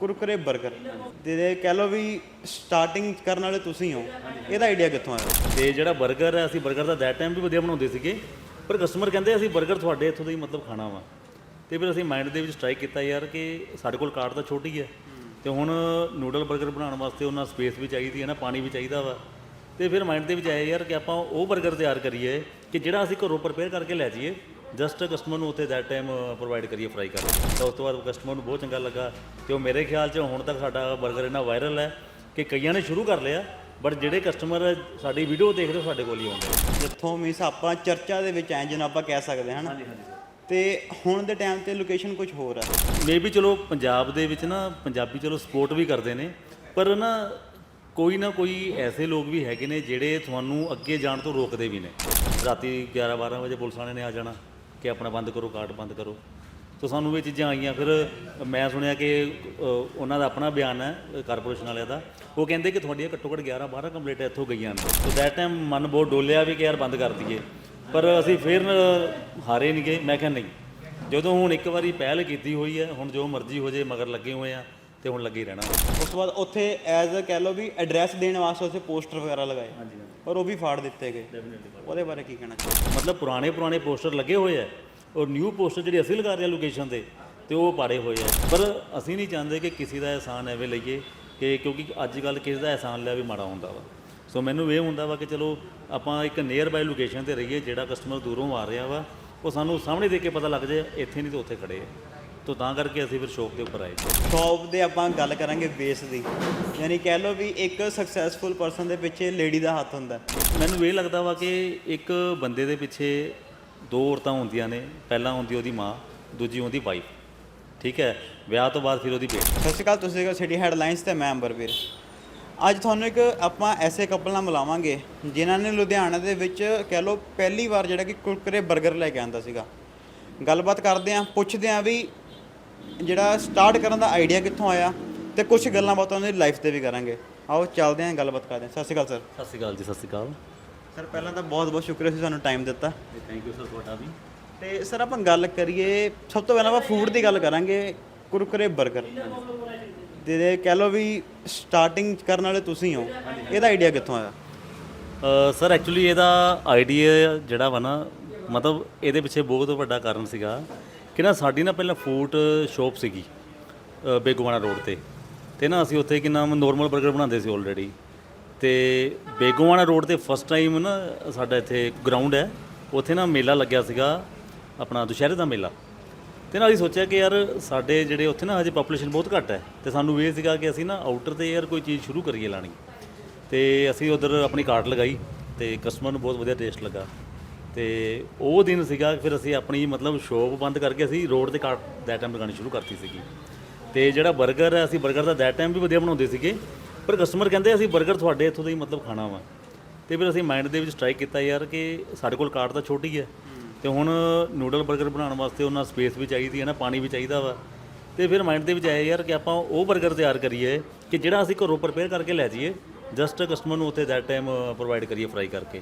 ਕੁਰਕਰੇ 버ਗਰ ਤੇ ਕਹਿ ਲਓ ਵੀ ਸਟਾਰਟਿੰਗ ਕਰਨ ਵਾਲੇ ਤੁਸੀਂ ਹੋ, ਇਹਦਾ ਆਈਡੀਆ ਕਿੱਥੋਂ ਆਇਆ? ਤੇ ਜਿਹੜਾ 버ਗਰ ਹੈ, ਅਸੀਂ 버ਗਰ ਦਾ ਦੈਟ ਟਾਈਮ ਵੀ ਵਧੀਆ ਬਣਾਉਂਦੇ ਸੀਗੇ, ਪਰ ਕਸਟਮਰ ਕਹਿੰਦੇ ਅਸੀਂ 버ਗਰ ਤੁਹਾਡੇ ਇੱਥੋਂ ਦਾ ਹੀ ਮਤਲਬ ਖਾਣਾ ਵਾ। ਤੇ ਫਿਰ ਅਸੀਂ ਮਾਈਂਡ ਦੇ ਵਿੱਚ ਟਰਾਈ ਕੀਤਾ ਯਾਰ ਕਿ ਸਾਡੇ ਕੋਲ ਕਾਰਡ ਤਾਂ ਛੋਟੀ ਹੈ। ਤੇ ਹੁਣ ਨੂਡਲ 버ਗਰ ਬਣਾਉਣ ਵਾਸਤੇ ਉਹਨਾਂ ਸਪੇਸ ਵੀ ਚਾਹੀਦੀ ਹੈ ਨਾ, ਪਾਣੀ ਵੀ ਚਾਹੀਦਾ ਵਾ। ਤੇ ਫਿਰ ਮਾਈਂਡ ਦੇ ਵਿੱਚ ਆਇਆ ਯਾਰ ਕਿ ਆਪਾਂ ਉਹ 버ਗਰ ਤਿਆਰ ਕਰੀਏ ਕਿ ਜਿਹੜਾ ਅਸੀਂ ਘਰੋਂ ਪ੍ਰਪੇਅਰ ਕਰਕੇ ਲੈ ਜਾਈਏ। ਜਸਟ ਕਸਟਮਰ ਨੂੰ ਉੱਥੇ ਦੈਟ ਟਾਈਮ ਪ੍ਰੋਵਾਈਡ ਕਰੀਏ ਫਰਾਈ ਕਰਕੇ ਤਾਂ ਉਸ ਤੋਂ ਬਾਅਦ ਕਸਟਮਰ ਨੂੰ ਬਹੁਤ ਚੰਗਾ ਲੱਗਾ ਤੇ ਉਹ ਮੇਰੇ ਖਿਆਲ 'ਚ ਹੁਣ ਤੱਕ ਸਾਡਾ 버ਗਰ ਇੰਨਾ ਵਾਇਰਲ ਹੈ ਕਿ ਕਈਆਂ ਨੇ ਸ਼ੁਰੂ ਕਰ ਲਿਆ ਬਟ ਜਿਹੜੇ ਕਸਟਮਰ ਸਾਡੀ ਵੀਡੀਓ ਦੇਖਦੇ ਉਹ ਸਾਡੇ ਕੋਲ ਹੀ ਆਉਂਦੇ ਜਿੱਥੋਂ ਮੀਨਸ ਆਪਾਂ ਚਰਚਾ ਦੇ ਵਿੱਚ ਆਏ ਜਿਹਨੂੰ ਆਪਾਂ ਕਹਿ ਸਕਦੇ ਹਾਂ ਹਨਾ? ਤੇ ਹੁਣ ਦੇ ਟਾਈਮ ਤੇ ਲੋਕੇਸ਼ਨ ਕੁਝ ਹੋਰ ਹੈ ਮੇ ਵੀ ਚਲੋ ਪੰਜਾਬ ਦੇ ਵਿੱਚ ਨਾ ਪੰਜਾਬੀ ਚਲੋ ਸਪੋਰਟ ਵੀ ਕਰਦੇ ਨੇ ਪਰ ਨਾ ਕੋਈ ਨਾ ਕੋਈ ਐਸੇ ਲੋਕ ਵੀ ਹੈਗੇ ਨੇ ਜਿਹੜੇ ਤੁਹਾਨੂੰ ਅੱਗੇ ਜਾਣ ਤੋਂ ਰੋਕਦੇ ਵੀ ਨੇ। ਰਾਤੀ 11 12 ਵਜੇ ਪੁਲਿਸ ਵਾਲਿਆਂ ਨੇ ਆ ਜਾਣਾ। ਕਿ ਆਪਣਾ ਬੰਦ ਕਰੋ ਕਾਰਟ ਬੰਦ ਕਰੋ। ਤਾਂ ਸਾਨੂੰ ਇਹ ਚੀਜ਼ਾਂ ਆਈਆਂ। ਫਿਰ ਮੈਂ ਸੁਣਿਆ ਕਿ ਅ, ਉਹਨਾਂ ਦਾ ਆਪਣਾ ਬਿਆਨ ਹੈ ਕਾਰਪੋਰੇਸ਼ਨ ਵਾਲਿਆਂ ਦਾ। ਉਹ ਕਹਿੰਦੇ ਕਿ ਤੁਹਾਡੀਆਂ ਘੱਟੋ ਘੱਟ 11 12 ਕੰਪਲੀਟ ਇੱਥੋਂ ਗਈਆਂ ਨੇ। ਸੋ ਦੈਟ ਟਾਈਮ ਮਨ ਬਹੁਤ ਡੋਲਿਆ ਵੀ ਕਿ ਯਾਰ ਬੰਦ ਕਰ ਦਈਏ। ਪਰ ਅਸੀਂ ਫਿਰ ਹਾਰੇ ਨਹੀਂ ਗਏ। ਮੈਂ ਕਿਹਾ ਨਹੀਂ। ਜਦੋਂ ਹੁਣ ਇੱਕ ਵਾਰੀ ਪਹਿਲ ਕੀਤੀ ਹੋਈ ਹੈ ਹੁਣ ਜੋ ਮਰਜ਼ੀ ਹੋ ਜੇ ਮਗਰ ਲੱਗੇ ਹੋਏ ਆ ਤੇ ਹੁਣ ਲੱਗੇ ਹੀ ਰਹਿਣਾ। ਉਸ ਤੋਂ ਬਾਅਦ ਉੱਥੇ ਐਜ਼ ਅ ਕਹਿ ਲਓ ਵੀ ਐਡਰੈਸ ਦੇਣ ਵਾਸਤੇ ਉੱਥੇ ਪੋਸਟਰ ਵਗੈਰਾ ਲਗਾਏ। ਪਰ ਉਹ ਵੀ ਫਾੜ ਦਿੱਤੇ ਗਏ। ਉਹਦੇ ਬਾਰੇ ਕੀ ਕਹਿਣਾ ਚਾਹੁੰਦੇ ਮਤਲਬ ਪੁਰਾਣੇ ਪੁਰਾਣੇ ਪੋਸਟਰ ਲੱਗੇ ਹੋਏ ਆ ਔਰ ਨਿਊ ਪੋਸਟਰ ਜਿਹੜੇ ਅਸੀਂ ਲਗਾ ਰਹੇ ਆ ਲੋਕੇਸ਼ਨ ਤੇ ਤੇ ਉਹ ਪਾੜੇ ਹੋਏ ਆ। ਪਰ ਅਸੀਂ ਨਹੀਂ ਚਾਹੁੰਦੇ ਕਿ ਕਿਸੇ ਦਾ ਇਹਸਾਨ ਐਵੇਂ ਲਈਏ ਕਿ ਕਿਉਂਕਿ ਅੱਜ ਕੱਲ ਕਿਸੇ ਦਾ ਇਹਸਾਨ ਲਿਆ ਵੀ ਮਾੜਾ ਹੁੰਦਾ ਵਾ। ਸੋ ਮੈਨੂੰ ਇਹ ਹੁੰਦਾ ਵਾ ਕਿ ਚਲੋ ਆਪਾਂ ਇੱਕ ਨੀਅਰ ਬਾਈ ਲੋਕੇਸ਼ਨ ਤੇ ਰਹੀਏ ਜਿਹੜਾ ਕਸਟਮਰ ਦੂਰੋਂ ਆ ਰਿਹਾ ਵਾ ਉਹ ਸਾਨੂੰ ਸਾਹਮਣੇ ਦੇਖ ਕੇ ਪਤਾ ਲੱਗ ਜਾਏ ਇੱਥੇ ਨਹੀਂ ਤਾਂ ਉੱਥੇ ਖੜੇ ਆ। ਤੋ ਤਾਂ ਕਰਕੇ ਅਸੀਂ ਫਿਰ ਸ਼ੌਪ ਦੇ ਉੱਪਰ ਆਏ ਸ਼ੌਪ ਦੇ ਆਪਾਂ ਗੱਲ ਕਰਾਂਗੇ ਬੇਸ ਦੀ। ਯਾਨੀ ਕਹਿ ਲਓ ਵੀ ਇੱਕ ਸਕਸੈਸਫੁਲ ਪਰਸਨ ਦੇ ਪਿੱਛੇ ਲੇਡੀ ਦਾ ਹੱਥ ਹੁੰਦਾ। ਮੈਨੂੰ ਇਹ ਲੱਗਦਾ ਵਾ ਕਿ ਇੱਕ ਬੰਦੇ ਦੇ ਪਿੱਛੇ ਦੋ ਔਰਤਾਂ ਹੁੰਦੀਆਂ ਨੇ ਪਹਿਲਾਂ ਹੁੰਦੀ ਉਹਦੀ ਮਾਂ ਦੂਜੀ ਹੁੰਦੀ ਵਾਈਫ ਠੀਕ ਹੈ? ਵਿਆਹ ਤੋਂ ਬਾਅਦ ਫਿਰ ਉਹਦੀ ਬੇਟੀ। ਸਤਿ ਸ਼੍ਰੀ ਅਕਾਲ ਤੁਸੀਂ ਦੇਖੋ ਸਿਟੀ ਹੈਡਲਾਈਨਸ ਤੇ ਮੈਂ ਅੰਬਰਵੀਰ ਅੱਜ ਤੁਹਾਨੂੰ ਇੱਕ ਆਪਾਂ ਐਸੇ ਕਪਲ ਨਾਲ ਮਿਲਾਵਾਂਗੇ ਜਿਨ੍ਹਾਂ ਨੇ ਲੁਧਿਆਣਾ ਦੇ ਵਿੱਚ ਕਹਿ ਲਓ ਪਹਿਲੀ ਵਾਰ ਜਿਹੜਾ ਕਿ ਕੁਰਕਰੇ 버ਗਰ ਲੈ ਕੇ ਆਂਦਾ ਸੀਗਾ। ਗੱਲਬਾਤ ਕਰਦੇ ਆਂ ਪੁੱਛਦੇ ਆਂ ਵੀ ਜਿਹੜਾ ਸਟਾਰਟ ਕਰਨ ਦਾ ਆਈਡੀਆ ਕਿੱਥੋਂ ਆਇਆ ਤੇ ਕੁਝ ਗੱਲਾਂ ਬਾਤਾਂ ਉਹਨਾਂ ਦੀ ਲਾਈਫ ਤੇ ਵੀ ਕਰਾਂਗੇ। ਆਓ ਚੱਲਦੇ ਆਂ ਗੱਲਬਾਤ ਕਰਦੇ ਆਂ। ਸਤਿ ਸ਼੍ਰੀ ਅਕਾਲ ਸਰ ਸਤਿ ਸ਼੍ਰੀ ਅਕਾਲ ਜੀ ਸਤਿ ਸ਼੍ਰੀ ਅਕਾਲ। ਸਰ ਪਹਿਲਾਂ ਤਾਂ ਬਹੁਤ ਬਹੁਤ ਸ਼ੁਕਰੀਆ ਤੁਸੀਂ ਸਾਨੂੰ ਟਾਈਮ ਦਿੱਤਾ। ਥੈਂਕ ਯੂ ਸਰ ਤੁਹਾਡਾ ਵੀ। ਤੇ ਸਰ ਆਪਾਂ ਗੱਲ ਕਰੀਏ ਸਭ ਤੋਂ ਪਹਿਲਾਂ ਆਪਾਂ ਫੂਡ ਦੀ ਗੱਲ ਕਰਾਂਗੇ ਕੁਰਕਰੇ 버ਗਰ ਤੇ ਕਹਿ ਲਓ ਵੀ ਸਟਾਰਟਿੰਗ ਕਰਨ ਵਾਲੇ ਤੁਸੀਂ ਹੋ ਇਹਦਾ ਆਈਡੀਆ ਕਿੱਥੋਂ ਆਇਆ? ਸਰ ਐਕਚੁਅਲੀ ਇਹਦਾ ਆਈਡੀਆ ਜਿਹੜਾ ਵਾ ਨਾ ਮਤਲਬ ਇਹਦੇ ਪਿੱਛੇ ਬਹੁਤ ਵੱਡਾ ਕਾਰਨ ਸੀਗਾ। ਕਿ ਨਾ ਸਾਡੀ ਨਾ ਪਹਿਲਾਂ ਫੂਡ ਸ਼ੋਪ ਸੀਗੀ ਅ, ਰੋਡ ਤੇ। ਤੇ ਨਾ ਅਸੀਂ ਉੱਥੇ ਕਿ ਨਾਮ ਨੋਰਮਲ 버ਗਰ ਬਣਾਉਂਦੇ ਸੀ ਆਲਰੇਡੀ ਤੇ ਬੇਗੋਵਾਣਾ ਰੋਡ ਤੇ ਫਸਟ ਟਾਈਮ ਨਾ ਸਾਡਾ ਇੱਥੇ ਗਰਾਊਂਡ ਹੈ ਉੱਥੇ ਨਾ ਮੇਲਾ ਲੱਗਿਆ ਸੀਗਾ ਆਪਣਾ ਦੁਸ਼ਹਿਰੇ ਦਾ ਮੇਲਾ। ਤੇ ਨਾਲ ਅਸੀਂ ਸੋਚਿਆ ਕਿ ਯਾਰ ਸਾਡੇ ਜਿਹੜੇ ਉੱਥੇ ਨਾ ਹਜੇ ਪੋਪੂਲੇਸ਼ਨ ਬਹੁਤ ਘੱਟ ਹੈ ਤੇ ਸਾਨੂੰ ਇਹ ਸੀਗਾ ਕਿ ਅਸੀਂ ਨਾ ਆਊਟਰ ਤੇ ਯਾਰ ਕੋਈ ਚੀਜ਼ ਸ਼ੁਰੂ ਕਰੀਏ ਲਾਣੀ। ਤੇ ਅਸੀਂ ਉਧਰ ਆਪਣੀ ਕਾਰਟ ਲਗਾਈ ਤੇ ਕਸਟਮਰ ਨੂੰ ਬਹੁਤ ਵਧੀਆ ਟੇਸਟ ਲੱਗਾ। ਤੇ ਉਹ ਦਿਨ ਸੀਗਾ, ਫਿਰ ਅਸੀਂ ਆਪਣੀ ਮਤਲਬ ਸ਼ੋਪ ਬੰਦ ਕਰਕੇ ਅਸੀਂ ਰੋਡ ਤੇ ਕਾਰ ਦੈਟ ਟਾਈਮ ਲਗਾਉਣੀ ਸ਼ੁਰੂ ਕਰਤੀ ਸੀਗੀ। ਤੇ ਜਿਹੜਾ 버ਗਰ ਹੈ, ਅਸੀਂ 버ਗਰ ਦਾ ਦੈਟ ਟਾਈਮ ਵੀ ਵਧੀਆ ਬਣਾਉਂਦੇ ਸੀਗੇ, ਪਰ ਕਸਟਮਰ ਕਹਿੰਦੇ ਅਸੀਂ 버ਗਰ ਤੁਹਾਡੇ ਇੱਥੋਂ ਦਾ ਹੀ ਮਤਲਬ ਖਾਣਾ ਵਾ। ਤੇ ਫਿਰ ਅਸੀਂ ਮਾਈਂਡ ਦੇ ਵਿੱਚ ਟਰਾਈ ਕੀਤਾ ਯਾਰ ਕਿ ਸਾਡੇ ਕੋਲ ਕਾਰ ਤਾਂ ਛੋਟੀ ਹੈ। ਤੇ ਹੁਣ ਨੂਡਲ 버ਗਰ ਬਣਾਉਣ ਵਾਸਤੇ ਉਹਨਾਂ ਸਪੇਸ ਵੀ ਚਾਹੀਦੀ ਹੈ ਨਾ, ਪਾਣੀ ਵੀ ਚਾਹੀਦਾ ਵਾ। ਤੇ ਫਿਰ ਮਾਈਂਡ ਦੇ ਵਿੱਚ ਆਇਆ ਯਾਰ ਕਿ ਆਪਾਂ ਉਹ 버ਗਰ ਤਿਆਰ ਕਰੀਏ ਕਿ ਜਿਹੜਾ ਅਸੀਂ ਘਰੋਂ ਪ੍ਰਪੇਅਰ ਕਰਕੇ ਲੈ ਜਾਈਏ ਜਸਟ ਕਸਟਮਰ ਨੂੰ ਉੱਥੇ ਦੈਟ ਟਾਈਮ ਪ੍ਰੋਵਾਈਡ ਕਰੀਏ ਫਰਾਈ ਕਰਕੇ।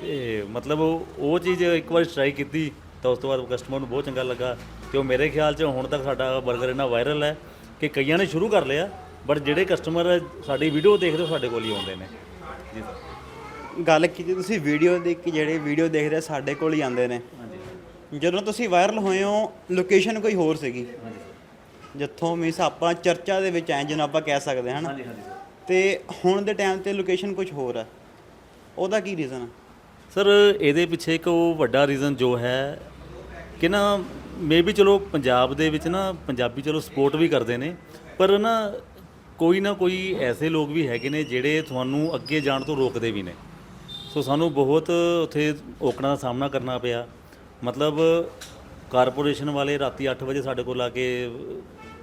ਤੇ ਮਤਲਬ ਉਹ ਉਹ ਚੀਜ਼ ਇੱਕ ਵਾਰ ਟਰਾਈ ਕੀਤੀ ਤਾਂ ਉਸ ਤੋਂ ਬਾਅਦ ਕਸਟਮਰ ਨੂੰ ਬਹੁਤ ਚੰਗਾ ਲੱਗਾ ਤੇ ਉਹ ਮੇਰੇ ਖਿਆਲ 'ਚ ਹੁਣ ਤੱਕ ਸਾਡਾ 버ਗਰ ਇੰਨਾ ਵਾਇਰਲ ਹੈ ਕਿ ਕਈਆਂ ਨੇ ਸ਼ੁਰੂ ਕਰ ਲਿਆ ਬਟ ਜਿਹੜੇ ਕਸਟਮਰ ਸਾਡੀ ਵੀਡੀਓ ਦੇਖਦੇ ਉਹ ਸਾਡੇ ਕੋਲ ਹੀ ਆਉਂਦੇ ਨੇ। ਜੀ ਗੱਲ ਕੀਤੀ ਤੁਸੀਂ ਵੀਡੀਓ ਦੀ ਕਿ ਜਿਹੜੇ ਵੀਡੀਓ ਦੇਖਦੇ ਆ ਸਾਡੇ ਕੋਲ ਹੀ ਆਉਂਦੇ ਨੇ। ਜਦੋਂ ਤੁਸੀਂ ਵਾਇਰਲ ਹੋਏ ਹੋ ਲੋਕੇਸ਼ਨ ਕੋਈ ਹੋਰ ਸੀਗੀ? ਜਿੱਥੋਂ ਮੀਨਸ ਆਪਾਂ ਚਰਚਾ ਦੇ ਵਿੱਚ ਆਏ ਜਿਹਨੂੰ ਆਪਾਂ ਕਹਿ ਸਕਦੇ ਹਾਂ ਹਨਾ? ਹਾਂਜੀ ਹਾਂਜੀ। ਤੇ ਹੁਣ ਦੇ ਟਾਈਮ ਤੇ ਲੋਕੇਸ਼ਨ ਕੁਝ ਹੋਰ ਹੈ। ਉਹਦਾ ਕੀ ਰੀਜ਼ਨ ਹੈ ਸਰ, ਇਹਦੇ ਪਿੱਛੇ ਇੱਕ ਉਹ ਵੱਡਾ ਰੀਜ਼ਨ ਜੋ ਹੈ ਕਿ ਨਾ ਮੇਬੀ ਚਲੋ ਪੰਜਾਬ ਦੇ ਵਿੱਚ ਨਾ ਪੰਜਾਬੀ ਚਲੋ ਸਪੋਰਟ ਵੀ ਕਰਦੇ ਨੇ, ਪਰ ਨਾ ਕੋਈ ਨਾ ਕੋਈ ਐਸੇ ਲੋਕ ਵੀ ਹੈਗੇ ਨੇ ਜਿਹੜੇ ਤੁਹਾਨੂੰ ਅੱਗੇ ਜਾਣ ਤੋਂ ਰੋਕਦੇ ਵੀ ਨੇ। ਸੋ ਸਾਨੂੰ ਬਹੁਤ ਉੱਥੇ ਔਕੜਾਂ ਦਾ ਸਾਹਮਣਾ ਕਰਨਾ ਪਿਆ। ਮਤਲਬ ਕਾਰਪੋਰੇਸ਼ਨ ਵਾਲੇ ਰਾਤੀ 8 ਵਜੇ ਸਾਡੇ ਕੋਲ ਆ ਕੇ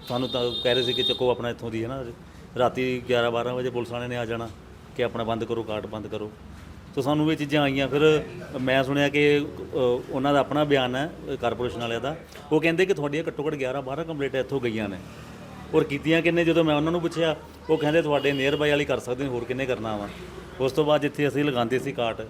ਸਾਨੂੰ ਤਾਂ ਕਹਿ ਰਹੇ ਸੀ ਕਿ ਚੱਕੋ ਆਪਣਾ ਇੱਥੋਂ ਦੀ ਹੈ ਨਾ, ਰਾਤੀ 11 12 ਵਜੇ ਪੁਲਿਸ ਵਾਲਿਆਂ ਨੇ ਆ ਜਾਣਾ ਕਿ ਆਪਣਾ ਬੰਦ ਕਰੋ, ਕਾਰਡ ਬੰਦ ਕਰੋ। ਸੋ ਸਾਨੂੰ ਇਹ ਚੀਜ਼ਾਂ ਆਈਆਂ। ਫਿਰ ਮੈਂ ਸੁਣਿਆ ਕਿ ਅ, ਉਹਨਾਂ ਦਾ ਆਪਣਾ ਬਿਆਨ ਹੈ ਕਾਰਪੋਰੇਸ਼ਨ ਵਾਲਿਆਂ ਦਾ। ਉਹ ਕਹਿੰਦੇ ਕਿ ਤੁਹਾਡੀਆਂ ਘੱਟੋ ਘੱਟ 11 12 ਕੰਪਲੀਟ ਇੱਥੋਂ ਗਈਆਂ ਨੇ। ਔਰ ਕੀਤੀਆਂ ਕਿੰਨੇ? ਜਦੋਂ ਮੈਂ ਉਹਨਾਂ ਨੂੰ ਪੁੱਛਿਆ ਉਹ ਕਹਿੰਦੇ ਤੁਹਾਡੇ ਨੀਅਰ ਬਾਈ ਵਾਲੀ ਕਰ ਸਕਦੇ ਨੇ ਹੋਰ ਕਿੰਨੇ ਕਰਨਾ ਵਾ? ਉਸ ਤੋਂ ਬਾਅਦ ਜਿੱਥੇ ਅਸੀਂ ਲਗਾਉਂਦੇ ਸੀ ਕਾਟ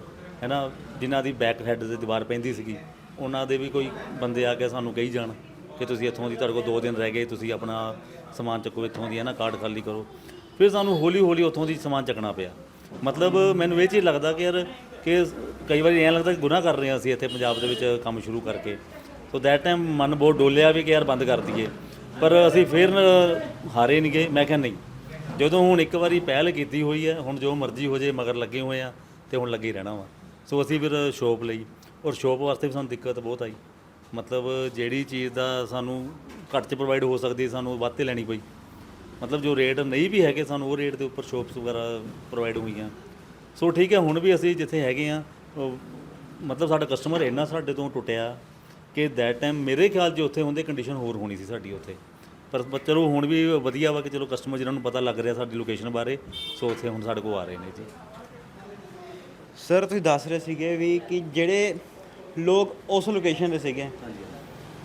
ਹੈ ਨਾ ਜਿਨ੍ਹਾਂ ਦੀ ਬੈਕ ਹੈੱਡ ਤੇ ਦੀਵਾਰ ਪੈਂਦੀ ਸੀਗੀ ਉਹਨਾਂ ਦੇ ਵੀ ਕੋਈ ਬੰਦੇ ਆ ਕੇ ਸਾਨੂੰ ਕਹੀ ਜਾਣ ਕਿ ਤੁਸੀਂ ਇੱਥੋਂ ਦੀ ਤੁਹਾਡੇ ਕੋਲ 2 ਦਿਨ ਰਹਿ ਗਏ ਤੁਸੀਂ ਆਪਣਾ ਸਮਾਨ ਚੱਕੋ ਇੱਥੋਂ ਦੀ ਹੈ ਨਾ ਕਾਰਡ ਖਾਲੀ ਕਰੋ। ਫਿਰ ਸਾਨੂੰ ਹੌਲੀ ਹੌਲੀ ਉੱਥੋਂ ਦੀ ਸਮਾਨ ਚੱਕਣਾ ਪਿਆ। ਮਤਲਬ ਮੈਨੂੰ ਇਹ ਚੀਜ਼ ਲੱਗਦਾ ਕਿ ਯਾਰ ਕਿ ਕਈ ਵਾਰੀ ਐਂ ਲੱਗਦਾ ਕਿ ਗੁਨਾਹ ਕਰ ਰਹੇ ਹਾਂ ਅਸੀਂ ਇੱਥੇ ਪੰਜਾਬ ਦੇ ਵਿੱਚ ਕੰਮ ਸ਼ੁਰੂ ਕਰਕੇ। ਸੋ ਦੈਟ ਟਾਈਮ ਮਨ ਬਹੁਤ ਡੋਲਿਆ ਵੀ ਕਿ ਯਾਰ ਬੰਦ ਕਰ ਦਈਏ। ਪਰ ਅਸੀਂ ਫਿਰ ਹਾਰੇ ਨਹੀਂ ਗਏ। ਮੈਂ ਕਿਹਾ ਨਹੀਂ। ਜਦੋਂ ਹੁਣ ਇੱਕ ਵਾਰੀ ਪਹਿਲ ਕੀਤੀ ਹੋਈ ਹੈ, ਹੁਣ ਜੋ ਮਰਜ਼ੀ ਹੋ ਜੇ, ਮਗਰ ਲੱਗੇ ਹੋਏ ਆ ਤੇ ਹੁਣ ਲੱਗੇ ਰਹਿਣਾ ਵਾ। ਸੋ ਅਸੀਂ ਫਿਰ ਸ਼ੋਪ ਲਈ ਔਰ ਸ਼ੋਪ ਵਾਸਤੇ ਵੀ ਸਾਨੂੰ ਦਿੱਕਤ ਬਹੁਤ ਆਈ। ਮਤਲਬ ਜਿਹੜੀ ਚੀਜ਼ ਦਾ ਸਾਨੂੰ ਘੱਟ ਚ ਪ੍ਰੋਵਾਈਡ ਹੋ ਸਕਦੀ, ਸਾਨੂੰ ਵੱਧ ਤੇ ਲੈਣੀ ਪਈ। ਮਤਲਬ ਜੋ ਰੇਟ ਨਹੀਂ ਵੀ ਹੈਗੇ ਸਾਨੂੰ ਉਹ ਰੇਟ ਦੇ ਉੱਪਰ ਸ਼ੋਪਸ ਵਗੈਰਾ ਪ੍ਰੋਵਾਈਡ ਹੋਈਆਂ। ਸੋ ਠੀਕ ਹੈ ਹੁਣ ਵੀ ਅਸੀਂ ਜਿੱਥੇ ਹੈਗੇ ਆ ਮਤਲਬ ਸਾਡਾ ਕਸਟਮਰ ਇੰਨਾ ਸਾਡੇ ਤੋਂ ਟੁੱਟਿਆ ਕਿ ਦੈਟ ਟਾਈਮ ਮੇਰੇ ਖਿਆਲ 'ਚ ਉੱਥੇ ਹੁੰਦੇ ਕੰਡੀਸ਼ਨ ਹੋਰ ਹੋਣੀ ਸੀ ਸਾਡੀ ਉੱਥੇ। ਪਰ ਚਲੋ ਹੁਣ ਵੀ ਵਧੀਆ ਵਾ ਕਿ ਚਲੋ ਕਸਟਮਰ ਜਿਹਨਾਂ ਨੂੰ ਪਤਾ ਲੱਗ ਰਿਹਾ ਸਾਡੀ ਲੋਕੇਸ਼ਨ ਬਾਰੇ ਸੋ ਉੱਥੇ ਹੁਣ ਸਾਡੇ ਕੋਲ ਆ ਰਹੇ ਨੇ ਜੀ। ਸਰ ਤੁਸੀਂ ਦੱਸ ਰਹੇ ਸੀਗੇ ਵੀ ਕਿ ਜਿਹੜੇ ਲੋਕ ਉਸ ਲੋਕੇਸ਼ਨ ਤੇ ਸੀਗੇ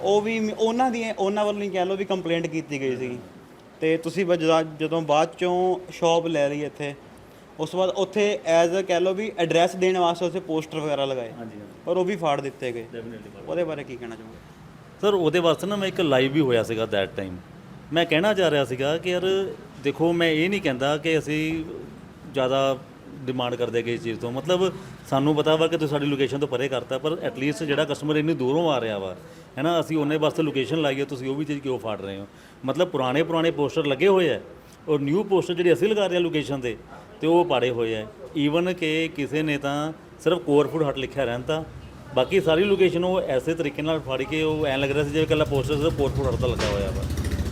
ਉਹ ਵੀ ਉਹਨਾਂ ਦੀ ਉਹਨਾਂ ਵੱਲੋਂ ਹੀ ਕਹਿ ਲਓ ਵੀ ਕੰਪਲੇਂਟ ਕੀਤੀ ਗਈ ਸੀਗੀ। ਤੇ ਤੁਸੀਂ ਬ- ਜਦਾ- ਜਦੋਂ ਬਾਅਦ ਚੋਂ ਸ਼ਾਪ ਲੈ ਲਈ ਇੱਥੇ ਉਸ ਤੋਂ ਬਾਅਦ ਉੱਥੇ ਐਜ਼ ਕਹਿ ਲਓ ਵੀ ਐਡਰੈਸ ਦੇਣ ਵਾਸਤੇ ਉੱਥੇ ਪੋਸਟਰ ਵਗੈਰਾ ਲਗਾਏ। ਹਾਂਜੀ ਪਰ ਉਹ ਵੀ ਫਾੜ ਦਿੱਤੇ ਗਏ। ਡੈਫੀਨਿਟਲੀ ਉਹਦੇ ਬਾਰੇ ਕੀ ਕਹਿਣਾ ਚਾਹੋਗੇ? ਸਰ ਉਹਦੇ ਵਾਸਤੇ ਨਾ ਮੈਂ ਇੱਕ ਲਾਈਵ ਵੀ ਹੋਇਆ ਸੀਗਾ ਦੈਟ ਟਾਈਮ ਮੈਂ ਕਹਿਣਾ ਚਾਹ ਰਿਹਾ ਸੀਗਾ ਕਿ ਯਾਰ ਦੇਖੋ ਮੈਂ ਇਹ ਨਹੀਂ ਕਹਿੰਦਾ ਕਿ ਅਸੀਂ ਜ਼ਿਆਦਾ ਡਿਮਾਂਡ ਕਰਦੇ ਕਿ ਇਸ ਚੀਜ਼ ਤੋਂ। ਮਤਲਬ ਸਾਨੂੰ ਪਤਾ ਵਾ ਕਿ ਤੁਸੀਂ ਸਾਡੀ ਲੋਕੇਸ਼ਨ ਤੋਂ ਪਰੇ ਕਰਤਾ, ਪਰ ਐਟਲੀਸਟ ਜਿਹੜਾ ਕਸਟਮਰ ਇੰਨੀ ਦੂਰੋਂ ਆ ਰਿਹਾ ਵਾ ਹੈ ਨਾ ਅਸੀਂ ਉਹਨੇ ਵਾਸਤੇ ਲੋਕੇਸ਼ਨ ਲਾਈਏ ਤੁਸੀਂ ਉਹ ਵੀ ਚੀਜ਼ ਕਿਉਂ ਫਾੜ ਰਹੇ ਹੋ? ਮਤਲਬ ਪੁਰਾਣੇ ਪੁਰਾਣੇ ਪੋਸਟਰ ਲੱਗੇ ਹੋਏ ਆ ਔਰ ਨਿਊ ਪੋਸਟਰ ਜਿਹੜੇ ਅਸੀਂ ਲਗਾ ਰਹੇ ਹਾਂ ਲੋਕੇਸ਼ਨ ਤੇ ਤੇ ਉਹ ਪਾੜੇ ਹੋਏ ਆ। ਈਵਨ ਕਿ ਕਿਸੇ ਨੇ ਤਾਂ ਸਿਰਫ ਕੋਰ ਫੂਡ ਹਟ ਲਿਖਿਆ ਰਹਿੰਦਾ ਬਾਕੀ ਸਾਰੀ ਲੋਕੇਸ਼ਨ ਉਹ ਐਸੇ ਤਰੀਕੇ ਨਾਲ ਫੜ ਕੇ ਉਹ ਐਂ ਲੱਗ ਰਿਹਾ ਸੀ ਜਿਵੇਂ ਕੱਲਾ ਪੋਸਟਰ ਸਿਰਫ ਕੋਰ ਫੂਡ ਹਟ ਦਾ ਲੱਗਾ ਹੋਇਆ ਵਾ।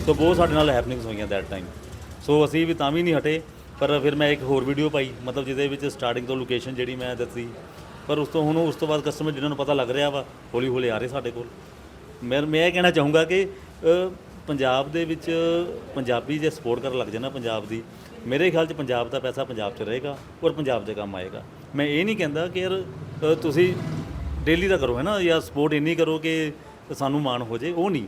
ਸੋ ਬਹੁਤ ਸਾਡੇ ਨਾਲ ਹੈਪਨਿੰਗਸ ਹੋਈਆਂ ਦੈਟ ਟਾਈਮ ਸੋ ਅਸੀਂ ਵੀ ਤਾਂ ਵੀ ਨਹੀਂ ਹਟੇ। ਪਰ ਫਿਰ ਮੈਂ ਇੱਕ ਹੋਰ ਵੀਡੀਓ ਪਾਈ, ਮਤਲਬ ਜਿਹਦੇ ਵਿੱਚ ਸਟਾਰਟਿੰਗ ਤੋਂ ਲੋਕੇਸ਼ਨ ਜਿਹੜੀ ਮੈਂ ਦੱਸੀ। ਪਰ ਉਸ ਤੋਂ ਹੁਣ ਉਸ ਤੋਂ ਬਾਅਦ ਕਸਟਮਰ ਜਿਹਨਾਂ ਨੂੰ ਪਤਾ ਲੱਗ ਰਿਹਾ ਵਾ, ਹੌਲੀ ਹੌਲੀ ਆ ਰਹੇ ਸਾਡੇ ਕੋਲ। ਮੈਂ ਮੈਂ ਇਹ ਕਹਿਣਾ ਚਾਹੂੰਗਾ ਕਿ ਪੰਜਾਬ ਦੇ ਵਿੱਚ ਪੰਜਾਬੀ ਜੇ ਸਪੋਰਟ ਕਰਨ ਲੱਗ ਜਾਏ ਨਾ ਪੰਜਾਬ ਦੀ, ਮੇਰੇ ਖਿਆਲ 'ਚ ਪੰਜਾਬ ਦਾ ਪੈਸਾ ਪੰਜਾਬ 'ਚ ਰਹੇਗਾ ਔਰ ਪੰਜਾਬ ਦੇ ਕੰਮ ਆਏਗਾ। ਮੈਂ ਇਹ ਨਹੀਂ ਕਹਿੰਦਾ ਕਿ ਯਾਰ ਤੁਸੀਂ ਡੇਲੀ ਦਾ ਕਰੋ ਹੈ ਨਾ ਜਾਂ ਸਪੋਰਟ ਇੰਨੀ ਕਰੋ ਕਿ ਸਾਨੂੰ ਮਾਣ ਹੋ ਜੇ, ਉਹ ਨਹੀਂ।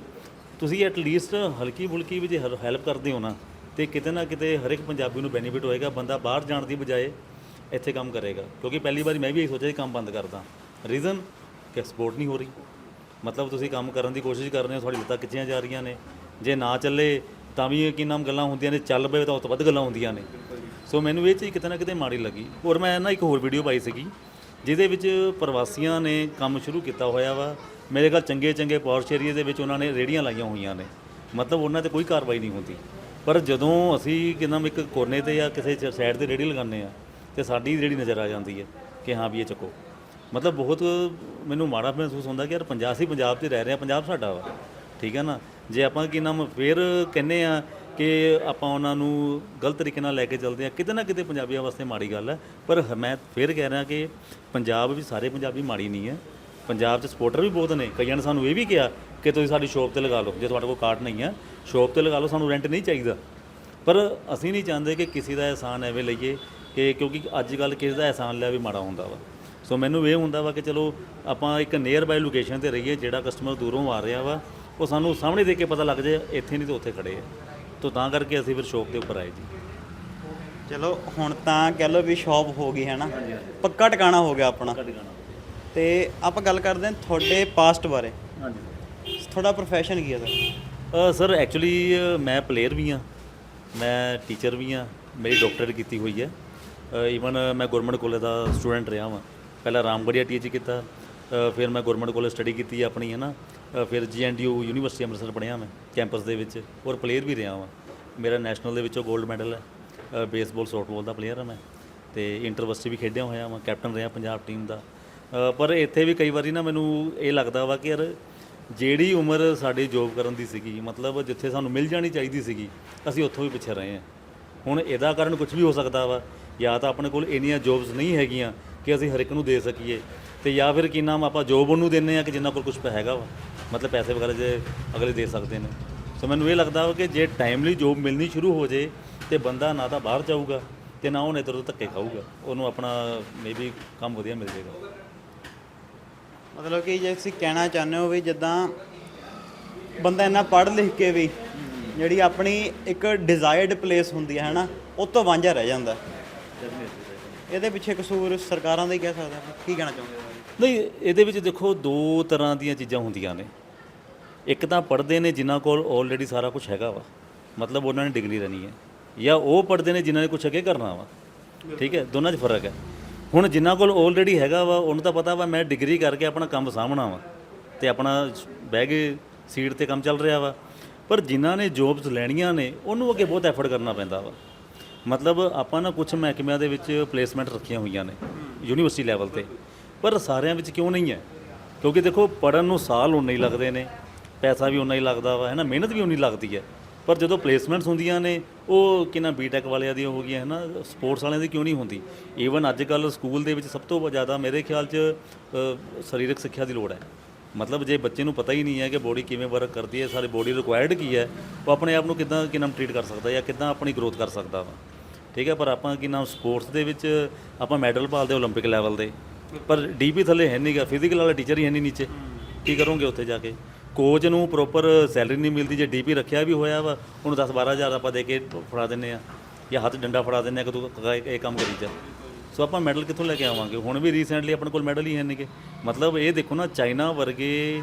ਤੁਸੀਂ ਐਟ ਲੀਸਟ ਹਲਕੀ ਫੁਲਕੀ ਵੀ ਜੇ ਹੈਲਪ ਕਰਦੇ ਹੋ ਨਾ ਤੇ ਕਿਤੇ ਨਾ ਕਿਤੇ ਹਰ ਇੱਕ ਪੰਜਾਬੀ ਨੂੰ ਬੈਨੀਫਿਟ ਹੋਏਗਾ, ਬੰਦਾ ਬਾਹਰ ਜਾਣ ਦੀ ਬਜਾਏ ਇੱਥੇ ਕੰਮ ਕਰੇਗਾ। ਕਿਉਂਕਿ ਪਹਿਲੀ ਵਾਰੀ ਮੈਂ ਵੀ ਇਹ ਸੋਚਿਆ ਸੀ ਕੰਮ ਬੰਦ ਕਰਦਾ। ਰੀਜ਼ਨ ਕਿ ਸਪੋਰਟ ਨਹੀਂ ਹੋ ਰਹੀ। ਮਤਲਬ ਤੁਸੀਂ ਕੰਮ ਕਰਨ ਦੀ ਕੋਸ਼ਿਸ਼ ਕਰ ਰਹੇ ਹੋ, ਤੁਹਾਡੀ ਲੱਤਾਂ ਖਿੱਚੀਆਂ ਜਾ ਰਹੀਆਂ ਨੇ। ਜੇ ਨਾ ਚੱਲੇ, ਤਾਂ ਵੀ ਇਹ ਕੀ ਨਾਮ ਗੱਲਾਂ ਹੁੰਦੀਆਂ ਨੇ, ਚੱਲ ਪਏ ਤਾਂ ਉਸ ਤੋਂ ਵੱਧ ਗੱਲਾਂ ਹੁੰਦੀਆਂ ਨੇ। ਸੋ ਮੈਨੂੰ ਇਹ ਚੀਜ਼ ਕਿਤੇ ਨਾ ਕਿਤੇ ਮਾੜੀ ਲੱਗੀ। ਔਰ ਮੈਂ ਨਾ ਇੱਕ ਹੋਰ ਵੀਡੀਓ ਪਾਈ ਸੀਗੀ, ਜਿਹਦੇ ਵਿੱਚ ਪ੍ਰਵਾਸੀਆਂ ਨੇ ਕੰਮ ਸ਼ੁਰੂ ਕੀਤਾ ਹੋਇਆ ਵਾ। ਮੇਰੇ ਖਿਆਲ ਚੰਗੇ ਚੰਗੇ ਪੌਰਸ਼ ਏਰੀਏ ਦੇ ਵਿੱਚ ਉਹਨਾਂ ਨੇ ਰੇੜੀਆਂ ਲਾਈਆਂ ਹੋਈਆਂ ਨੇ। ਮਤਲਬ ਉਹਨਾਂ ਤੇ ਕੋਈ ਕਾਰਵਾਈ ਨਹੀਂ ਹੁੰਦੀ। ਪਰ ਜਦੋਂ ਅਸੀਂ ਕਿ ਨਾਮ ਇੱਕ ਕੋਨੇ ਤੇ ਜਾਂ ਕਿਸੇ ਸਾਈਡ ਤੇ ਰੇੜੀ ਲਗਾਉਂਦੇ ਆ ਤੇ ਸਾਡੀ ਜਿਹੜੀ ਨਜ਼ਰ ਆ ਜਾਂਦੀ ਹੈ ਕਿ ਹਾਂ ਵੀ ਇਹ ਚੱਕੋ। ਮਤਲਬ ਬਹੁਤ ਮੈਨੂੰ ਮਾੜਾ ਮਹਿਸੂਸ ਹੁੰਦਾ ਕਿ ਯਾਰ ਪੰਜਾਬ ਅਸੀਂ ਪੰਜਾਬ 'ਚ ਰਹਿ ਰਹੇ ਹਾਂ, ਪੰਜਾਬ ਸਾਡਾ ਵਾ, ਠੀਕ ਹੈ ਨਾ? ਜੇ ਆਪਾਂ ਕੀ ਨਾਮ ਫੇਰ ਕਹਿੰਨੇ ਆ ਕਿ ਆਪਾਂ ਉਹਨਾਂ ਨੂੰ ਗਲਤ ਤਰੀਕੇ ਨਾਲ ਲੈ ਕੇ ਚੱਲਦੇ ਆ ਕਿਤੇ ਨਾ ਕਿਤੇ ਪੰਜਾਬੀਆਂ ਵਾਸਤੇ ਮਾੜੀ ਗੱਲ ਹੈ। ਪਰ ਮੈਂ ਫੇਰ ਕਹਿ ਰਿਹਾ ਕਿ ਪੰਜਾਬ ਵੀ ਸਾਰੇ ਪੰਜਾਬੀ ਮਾੜੀ ਨਹੀਂ ਹੈ। ਪੰਜਾਬ 'ਚ ਸਪੋਰਟਰ ਵੀ ਬਹੁਤ ਨੇ। ਕਈਆਂ ਨੇ ਸਾਨੂੰ ਇਹ ਵੀ ਕਿਹਾ ਕਿ ਤੁਸੀਂ ਸਾਡੀ ਸ਼ੋਪ ਤੇ ਲਗਾ ਲਓ। ਜੇ ਤੁਹਾਡੇ ਕੋਲ ਕਾਰਡ ਨਹੀਂ ਹੈ ਸ਼ੋਪ ਤੇ ਲਗਾ ਲਓ ਸਾਨੂੰ ਰੈਂਟ ਨਹੀਂ ਚਾਹੀਦਾ। ਪਰ ਅਸੀਂ ਨਹੀਂ ਚਾਹੁੰਦੇ ਕਿ ਕਿਸੇ ਦਾ ਅਹਿਸਾਨ ਐਵੇਂ ਲਈਏ ਕਿ ਕਿਉਂਕਿ ਅੱਜ ਕੱਲ ਕਿਸੇ ਦਾ ਅਹਿਸਾਨ ਲਿਆ ਵੀ ਮਾੜਾ ਹੁੰਦਾ ਵਾ। ਸੋ ਮੈਨੂੰ ਇਹ ਹੁੰਦਾ ਵਾ ਕਿ ਚਲੋ ਆਪਾਂ ਇੱਕ ਨੀਅਰ ਬਾਈ ਲੋਕੇਸ਼ਨ ਤੇ ਰਹੀਏ ਜਿਹੜਾ ਕਸਟਮਰ ਦੂਰੋਂ ਆ ਰਿਹਾ ਵਾ ਉਹ ਸਾਨੂੰ ਸਾਹਮਣੇ ਦੇਖ ਕੇ ਪਤਾ ਲੱਗ ਜਾਏ ਇੱਥੇ ਨਹੀਂ ਤਾਂ ਉੱਥੇ ਖੜੇ ਆ। ਤੋ ਤਾਂ ਕਰਕੇ ਅਸੀਂ ਫਿਰ ਸ਼ੋਪ ਦੇ ਉੱਪਰ ਆਏ ਜੀ। ਚਲੋ ਹੁਣ ਤਾਂ ਕਹਿ ਲਓ ਵੀ ਸ਼ਾਪ ਹੋ ਗਈ ਹੈ ਨਾ? ਪੱਕਾ ਟਿਕਾਣਾ ਹੋ ਗਿਆ ਆਪਣਾ। ਤੇ ਆਪਾਂ ਗੱਲ ਕਰਦੇ ਹਾਂ ਤੁਹਾਡੇ ਪਾਸਟ ਬਾਰੇ। ਹਾਂਜੀ। ਤੁਹਾਡਾ ਪ੍ਰੋਫੈਸ਼ਨ ਕੀ ਹੈ ਸਰ ਸਰ ਐਕਚੁਅਲੀ ਮੈਂ ਪਲੇਅਰ ਵੀ ਹਾਂ। ਮੈਂ ਟੀਚਰ ਵੀ ਹਾਂ। ਮੇਰੀ ਡਾਕਟਰੇਟ ਕੀਤੀ ਹੋਈ ਹੈ। ਈਵਨ ਮੈਂ ਗਵਰਨਮੈਂਟ ਕਾਲਜ ਦਾ ਸਟੂਡੈਂਟ ਰਿਹਾ ਹਾਂ ਪਹਿਲਾਂ ਰਾਮਗੜੀਆ ਟੀਚ ਕੀਤਾ। ਅ, ਫਿਰ ਮੈਂ ਗਵਰਨਮੈਂਟ ਕਾਲਜ ਸਟੱਡੀ ਕੀਤੀ ਹੈ ਆਪਣੀ ਹੈ ਨਾ? ਫਿਰ ਜੀਐਨਡੀਯੂ ਯੂਨੀਵਰਸਿਟੀ ਅੰਮ੍ਰਿਤਸਰ ਪੜ੍ਹਿਆ ਮੈਂ ਕੈਂਪਸ ਦੇ ਵਿੱਚ। ਔਰ ਪਲੇਅਰ ਵੀ ਰਿਹਾ ਹਾਂ ਮੇਰਾ ਨੈਸ਼ਨਲ ਦੇ ਵਿੱਚੋਂ 골ਡ ਮੈਡਲ ਹੈ ਬੇਸਬਾਲ ਸੌਫਟਬਾਲ ਦਾ ਪਲੇਅਰ ਹਾਂ ਮੈਂ। ਤੇ ਇੰਟਰਵਰਸਿਟੀ ਵੀ ਖੇਡਿਆ ਹੋਇਆ ਮੈਂ ਕੈਪਟਨ ਰਿਹਾ ਪੰਜਾਬ ਟੀਮ ਦਾ। ਪਰ ਇੱਥੇ ਵੀ ਕਈ ਵਾਰੀ ਨਾ ਮੈਨੂੰ ਇਹ ਲੱਗਦਾ ਵਾ ਕਿ ਯਾਰ ਜਿਹੜੀ ਉਮਰ ਸਾਡੀ ਜੋਬ ਕਰਨ ਦੀ ਸੀਗੀ, ਮਤਲਬ ਜਿੱਥੇ ਸਾਨੂੰ ਮਿਲ ਜਾਣੀ ਚਾਹੀਦੀ ਸੀਗੀ, ਅਸੀਂ ਉੱਥੋਂ ਵੀ ਪਿੱਛੇ ਰਹੇ ਹਾਂ। ਹੁਣ ਇਹਦਾ ਕਾਰਨ ਕੁਝ ਵੀ ਹੋ ਸਕਦਾ ਵਾ, ਜਾਂ ਤਾਂ ਆਪਣੇ ਕੋਲ ਇੰਨੀਆਂ ਜੋਬਸ ਨਹੀਂ ਹੈਗੀਆਂ ਕਿ ਅਸੀਂ ਹਰ ਇੱਕ ਨੂੰ ਦੇ ਸਕੀਏ, ਤੇ ਜਾਂ ਫਿਰ ਕੀ ਨਾਮ ਆਪਾਂ ਜੋਬ ਉਹਨੂੰ ਦਿੰਨੇ ਆ ਕਿ ਜਿੰਨਾ ਕੋਲ ਕੁਝ ਹੈਗਾ ਵਾ, ਮਤਲਬ ਪੈਸੇ ਵਗੈਰਾ ਜੇ ਅਗਲੇ ਦੇ ਸਕਦੇ ਨੇ। ਸੋ ਮੈਨੂੰ ਇਹ ਲੱਗਦਾ ਵਾ ਕਿ ਜੇ ਟਾਈਮਲੀ ਜੋਬ ਮਿਲਣੀ ਸ਼ੁਰੂ ਹੋ ਜੇ, ਤੇ ਬੰਦਾ ਨਾ ਤਾਂ ਬਾਹਰ ਜਾਊਗਾ, ਤੇ ਨਾ ਉਹਨੇ ਇੱਧਰ ਧੱਕੇ ਖਾਊਗਾ, ਉਹਨੂੰ ਆਪਣਾ ਮੇਬੀ ਕੰਮ ਵਧੀਆ ਮਿਲ ਜਾਏਗਾ। ਮਤਲਬ ਕਿ ਜੇ ਤੁਸੀਂ ਕਹਿਣਾ ਚਾਹੁੰਦੇ ਹੋ ਵੀ ਜਿੱਦਾਂ ਬੰਦਾ ਇੰਨਾ ਪੜ੍ਹ ਲਿਖ ਕੇ ਵੀ ਜਿਹੜੀ ਆਪਣੀ ਇੱਕ ਡਿਜ਼ਾਇਰਡ ਪਲੇਸ ਹੁੰਦੀ ਹੈ, ਹਨਾ, ਉਹ ਤੋਂ ਵਾਂਝਾ ਰਹਿ ਜਾਂਦਾ। ਇਹਦੇ ਪਿੱਛੇ ਕਸੂਰ ਸਰਕਾਰਾਂ ਦਾ ਹੀ ਕਹਿ ਸਕਦੇ ਆਪਾਂ ਕੀ ਕਹਿਣਾ ਚਾਹੁੰਦੇ ਨਹੀਂ, ਇਹਦੇ ਵਿੱਚ ਦੇਖੋ, ਦੋ ਤਰ੍ਹਾਂ ਦੀਆਂ ਚੀਜ਼ਾਂ ਹੁੰਦੀਆਂ ਨੇ। ਇੱਕ ਤਾਂ ਪੜ੍ਹਦੇ ਨੇ ਜਿਨ੍ਹਾਂ ਕੋਲ ਆਲਰੇਡੀ ਸਾਰਾ ਕੁਝ ਹੈਗਾ ਵਾ। ਮਤਲਬ ਉਹਨਾਂ ਨੇ ਡਿਗਰੀ ਲੈਣੀ ਹੈ। ਜਾਂ ਉਹ ਪੜ੍ਹਦੇ ਨੇ ਜਿਨ੍ਹਾਂ ਨੇ ਕੁਝ ਅੱਗੇ ਕਰਨਾ ਵਾ। ਠੀਕ ਹੈ, ਦੋਨਾਂ 'ਚ ਫ਼ਰਕ ਹੈ। ਹੁਣ ਜਿਨ੍ਹਾਂ ਕੋਲ ਆਲਰੇਡੀ ਹੈਗਾ ਵਾ, ਉਹਨੂੰ ਤਾਂ ਪਤਾ ਵਾ, ਮੈਂ ਡਿਗਰੀ ਕਰਕੇ ਆਪਣਾ ਕੰਮ ਸਾਂਭਣਾ ਵਾ ਤੇ ਆਪਣਾ ਬਹਿ ਕੇ ਸੀਟ ਤੇ ਕੰਮ ਚੱਲ ਰਿਹਾ ਵਾ। ਪਰ ਜਿਨ੍ਹਾਂ ਨੇ ਜੋਬਸ ਲੈਣੀਆਂ ਨੇ, ਉਹਨੂੰ ਅੱਗੇ ਬਹੁਤ ਐਫਰਟ ਕਰਨਾ ਪੈਂਦਾ ਵਾ। ਮਤਲਬ ਆਪਾਂ ਨਾ ਕੁਝ ਮਹਿਕਮਿਆਂ ਦੇ ਵਿੱਚ ਪਲੇਸਮੈਂਟ ਰੱਖੀਆਂ ਹੋਈਆਂ ਨੇ ਯੂਨੀਵਰਸਿਟੀ ਲੈਵਲ ਤੇ। ਪਰ ਸਾਰਿਆਂ ਵਿੱਚ ਕਿਉਂ ਨਹੀਂ ਹੈ? ਕਿਉਂਕਿ ਦੇਖੋ ਪੜਨ ਨੂੰ ਸਾਲ ਉਨੇ ਹੀ ਲੱਗਦੇ ਨੇ, ਪੈਸਾ ਵੀ ਉਨਾ ਹੀ ਲੱਗਦਾ ਵਾ, ਹੈ ਨਾ? ਮਿਹਨਤ ਵੀ ਉਨੀ ਲੱਗਦੀ ਹੈ। ਪਰ ਜਦੋਂ ਪਲੇਸਮੈਂਟਸ ਹੁੰਦੀਆਂ ਨੇ ਉਹ ਕਿੰਨਾ ਬੀਟੈਕ ਵਾਲਿਆਂ ਦੀਆਂ ਹੋ ਗਈਆਂ ਹੈ ਨਾ ਸਪੋਰਟਸ ਵਾਲਿਆਂ ਦੀ ਕਿਉਂ ਨਹੀਂ ਹੁੰਦੀ ਈਵਨ ਅੱਜ ਕੱਲ ਸਕੂਲ ਦੇ ਵਿੱਚ ਸਭ ਤੋਂ ਜ਼ਿਆਦਾ ਮੇਰੇ ਖਿਆਲ 'ਚ ਅ, ਸਰੀਰਕ ਸਿੱਖਿਆ ਦੀ ਲੋੜ ਹੈ ਮਤਲਬ ਜੇ ਬੱਚੇ ਨੂੰ ਪਤਾ ਹੀ ਨਹੀਂ ਹੈ ਕਿ ਬੋਡੀ ਕਿਵੇਂ ਵਰਕ ਕਰਦੀ ਹੈ ਸਾਡੀ ਬੋਡੀ ਰਿਕੁਆਇਰਡ ਕੀ ਹੈ ਉਹ ਆਪਣੇ ਆਪ ਨੂੰ ਕਿੱਦਾਂ ਕਿੰਨਾ ਟ੍ਰੀਟ ਕਰ ਸਕਦਾ ਜਾਂ ਕਿੱਦਾਂ ਆਪਣੀ ਗਰੋਥ ਕਰ ਸਕਦਾ ਵਾ ਠੀਕ ਹੈ ਪਰ ਆਪਾਂ ਕੀ ਨਾਮ ਸਪੋਰਟਸ ਦੇ ਵਿੱਚ ਆਪਾਂ ਮੈਡਲ ਭਾਲਦੇ 올림픽 ਲੈਵਲ ਦੇ ਪਰ ਡੀਪੀ ਥੱਲੇ ਹੈ ਨਹੀਂਗਾ ਫਿਜ਼ੀਕਲ ਵਾਲਾ ਟੀਚਰ ਹੀ ਹੈ ਨਹੀਂ ਨੀਚੇ ਕੀ ਕਰੋਗੇ ਉੱਥੇ ਜਾ ਕੇ ਕੋਚ ਨੂੰ ਪ੍ਰੋਪਰ ਸੈਲਰੀ ਨਹੀਂ ਮਿਲਦੀ, ਜੇ ਡੀਪੀ ਰੱਖਿਆ ਵੀ ਹੋਇਆ ਵਾ, ਉਹਨੂੰ 10 12000 ਆਪਾਂ ਦੇ ਕੇ ਫੜਾ ਦਿੰਨੇ ਆ ਜਾਂ ਹੱਥ ਡੰਡਾ ਫੜਾ ਦਿੰਨੇ ਆ ਕਿ ਤੂੰ ਇਹ ਕੰਮ ਕਰੀ ਜਾ। ਸੋ ਆਪਾਂ ਮੈਡਲ ਕਿੱਥੋਂ ਲੈ ਕੇ ਆਵਾਂਗੇ? ਹੁਣ ਵੀ ਰੀਸੈਂਟਲੀ ਆਪਣੇ ਕੋਲ ਮੈਡਲ ਹੀ ਹੈ ਨਹੀਂਗੇ ਮਤਲਬ ਇਹ ਦੇਖੋ ਨਾ, ਚਾਈਨਾ ਵਰਗੇ